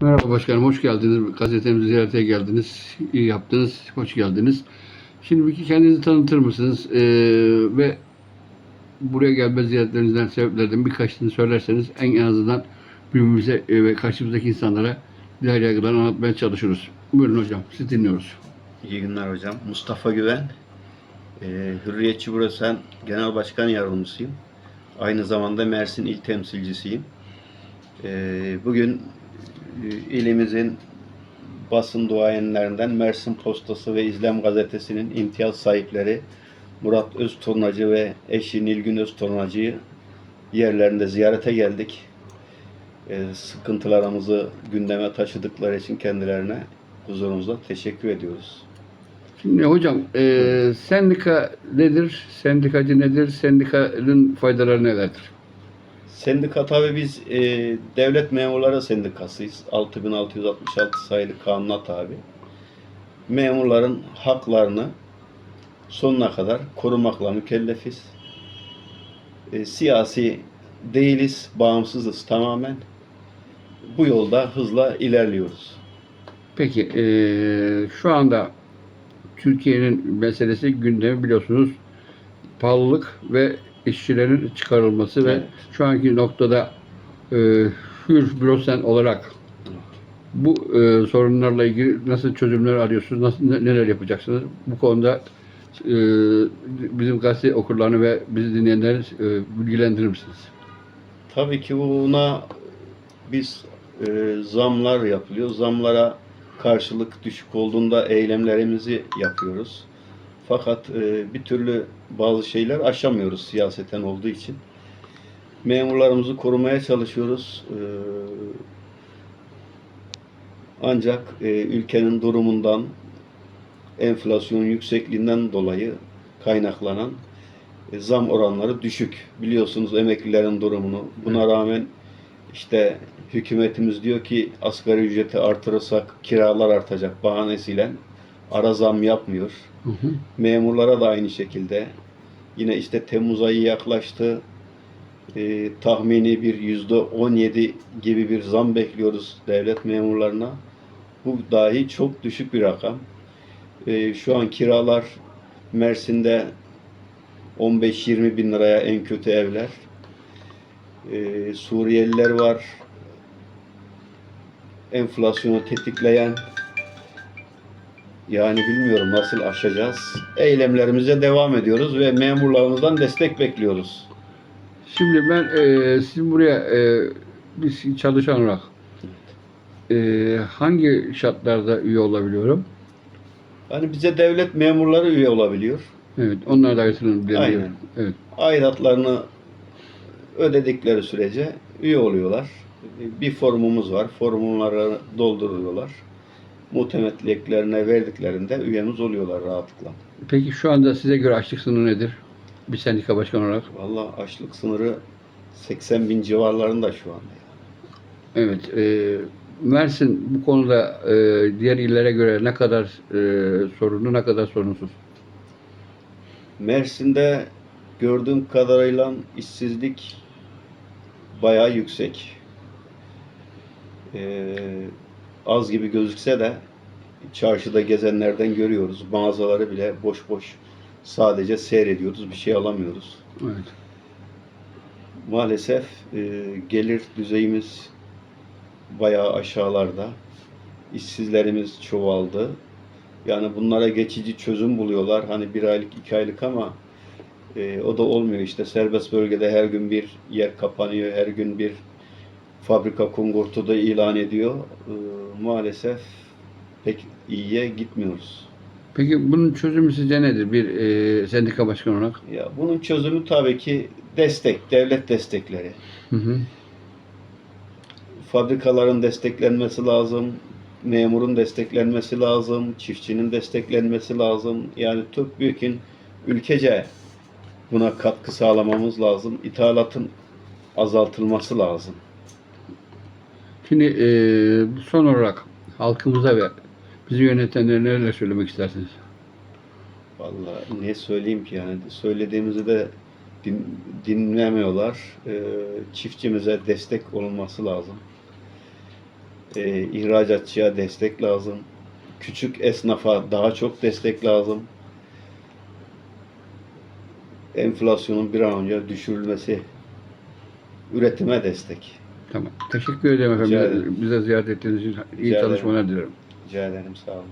Merhaba başkanım, hoş geldiniz. Gazetemizi ziyarete geldiniz. İyi yaptınız, hoş geldiniz. Şimdi bir kendinizi tanıtır mısınız? Ee, ve buraya gelme ziyaretlerinizden, sebeplerden birkaçını söylerseniz en azından birbirimize e, ve karşımızdaki insanlara diğer yargılarını anlatmaya çalışırız. Buyurun hocam, sizi dinliyoruz. İyi günler hocam. Mustafa Güven. Ee, Hürriyetçi Burasen Genel Başkan Yardımcısıyım. Aynı zamanda Mersin İl Temsilcisiyim. Ee, bugün e, ilimizin basın duayenlerinden Mersin Postası ve İzlem Gazetesi'nin imtiyaz sahipleri Murat Özturnacı ve eşi Nilgün Özturnacı'yı yerlerinde ziyarete geldik. Ee, sıkıntılarımızı gündeme taşıdıkları için kendilerine huzurunuzda teşekkür ediyoruz. Şimdi hocam, e, sendika nedir? Sendikacı nedir? Sendikanın faydaları nelerdir? Sendika tabi biz e, devlet memurları sendikasıyız. 6666 sayılı kanuna tabi. Memurların haklarını sonuna kadar korumakla mükellefiz. E, siyasi değiliz, bağımsızız tamamen. Bu yolda hızla ilerliyoruz. Peki eee, şu anda Türkiye'nin meselesi gündemi biliyorsunuz pahalılık ve işçilerin çıkarılması ve Evet. şu anki noktada eee hür bürosen olarak bu eee, sorunlarla ilgili nasıl çözümler arıyorsunuz, nasıl ne- neler yapacaksınız? Bu konuda eee, bizim gazete okurlarını ve bizi dinleyenleri eee, bilgilendirir misiniz? Tabii ki buna biz e, zamlar yapılıyor. Zamlara karşılık düşük olduğunda eylemlerimizi yapıyoruz. Fakat e, bir türlü bazı şeyler aşamıyoruz siyaseten olduğu için. Memurlarımızı korumaya çalışıyoruz. E, ancak e, ülkenin durumundan, enflasyonun yüksekliğinden dolayı kaynaklanan e, zam oranları düşük. Biliyorsunuz emeklilerin durumunu. Buna rağmen işte hükümetimiz diyor ki asgari ücreti artırırsak kiralar artacak bahanesiyle ara zam yapmıyor. Hı hı. Memurlara da aynı şekilde. Yine işte Temmuz ayı yaklaştı. Ee, tahmini bir yüzde 17 gibi bir zam bekliyoruz devlet memurlarına. Bu dahi çok düşük bir rakam. Ee, şu an kiralar Mersin'de 15-20 bin liraya en kötü evler. Ee, Suriyeliler var. Enflasyonu tetikleyen yani bilmiyorum nasıl aşacağız. Eylemlerimize devam ediyoruz ve memurlarımızdan destek bekliyoruz. Şimdi ben e, sizin buraya e, bir çalışan olarak e, hangi şartlarda üye olabiliyorum? Yani bize devlet memurları üye olabiliyor. Evet, onlar da ayrıntısını Aynen. Evet. Aidatlarını ödedikleri sürece üye oluyorlar. Bir formumuz var. Formları dolduruyorlar. Muhtemetliklerine verdiklerinde üyemiz oluyorlar rahatlıkla. Peki şu anda size göre açlık sınırı nedir? Bir sendika başkanı olarak. Vallahi açlık sınırı 80 bin civarlarında şu anda. Evet. E, Mersin bu konuda e, diğer illere göre ne kadar e, sorunlu, ne kadar sorunsuz? Mersin'de gördüğüm kadarıyla işsizlik bayağı yüksek. Ee, az gibi gözükse de çarşıda gezenlerden görüyoruz. Mağazaları bile boş boş sadece seyrediyoruz. Bir şey alamıyoruz. Evet. Maalesef e, gelir düzeyimiz bayağı aşağılarda. İşsizlerimiz çoğaldı. Yani bunlara geçici çözüm buluyorlar. Hani bir aylık, iki aylık ama e, o da olmuyor işte. Serbest bölgede her gün bir yer kapanıyor. Her gün bir fabrika kungurtu da ilan ediyor. E, maalesef pek iyiye gitmiyoruz. Peki bunun çözümü sizce nedir? Bir e, sendika başkanı olarak. Ya bunun çözümü tabii ki destek, devlet destekleri. Hı hı. fabrikaların desteklenmesi lazım, memurun desteklenmesi lazım, çiftçinin desteklenmesi lazım. Yani TÜRKBÜYÜK'ün ülkece buna katkı sağlamamız lazım. İthalatın azaltılması lazım. Şimdi e, son olarak halkımıza ve bizi yönetenlere neler söylemek istersiniz? Vallahi ne söyleyeyim ki yani söylediğimizi de din- dinlemiyorlar. Ee, çiftçimize destek olunması lazım. e, ihracatçıya destek lazım. Küçük esnafa daha çok destek lazım. Enflasyonun bir an önce düşürülmesi, üretime destek. Tamam. Teşekkür ederim efendim. Rica ederim. Bize ziyaret ettiğiniz için iyi Rica ederim. çalışmalar dilerim. Rica ederim sağ olun.